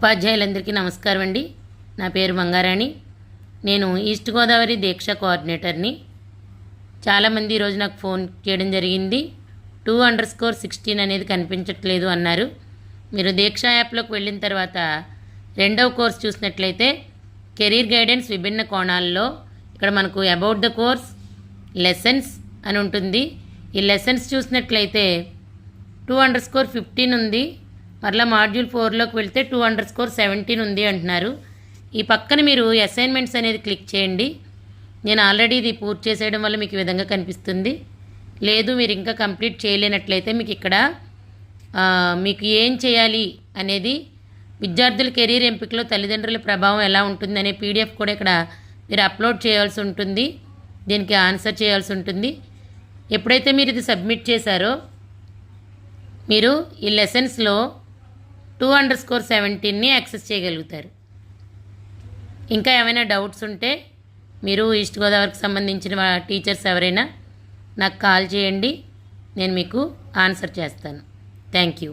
ఉపాధ్యాయులందరికీ నమస్కారం అండి. నా పేరు మంగారాణి. నేను ఈస్ట్ గోదావరి దీక్ష కోఆర్డినేటర్ని. చాలామంది ఈరోజు నాకు ఫోన్ చేయడం జరిగింది. టూ అండర్ స్కోర్ సిక్స్టీన్ అనేది కనిపించట్లేదు అన్నారు. మీరు దీక్ష యాప్లోకి వెళ్ళిన తర్వాత రెండవ కోర్స్ చూసినట్లయితే కెరీర్ గైడెన్స్ విభిన్న కోణాల్లో ఇక్కడ మనకు అబౌట్ ద కోర్స్ లెసన్స్ అని ఉంటుంది. ఈ లెసన్స్ చూసినట్లయితే టూ అండర్ స్కోర్ ఫిఫ్టీన్ ఉంది. మరలా మాడ్యూల్ ఫోర్లోకి వెళ్తే టూ అండర్ స్కోర్ సెవెంటీన్ ఉంది అంటున్నారు. ఈ పక్కన మీరు అసైన్మెంట్స్ అనేది క్లిక్ చేయండి. నేను ఆల్రెడీ ఇది పూర్తి చేసేయడం వల్ల మీకు ఈ విధంగా కనిపిస్తుంది. లేదు మీరు ఇంకా కంప్లీట్ చేయలేనట్లయితే మీకు ఇక్కడ మీకు ఏం చేయాలి అనేది విద్యార్థుల కెరీర్ ఎంపికలో తల్లిదండ్రుల ప్రభావం ఎలా ఉంటుంది అనే పీడిఎఫ్ కూడా ఇక్కడ మీరు అప్లోడ్ చేయాల్సి ఉంటుంది. దీనికి ఆన్సర్ చేయాల్సి ఉంటుంది. ఎప్పుడైతే మీరు ఇది సబ్మిట్ చేశారో మీరు ఈ లెసన్స్లో టూ అండర్ స్కోర్ సెవెంటీన్ని యాక్సెస్ చేయగలుగుతారు. ఇంకా ఏమైనా డౌట్స్ ఉంటే మీరు ఈస్ట్ గోదావరికి సంబంధించిన టీచర్స్ ఎవరైనా నాకు కాల్ చేయండి. నేను మీకు ఆన్సర్ చేస్తాను. Thank you.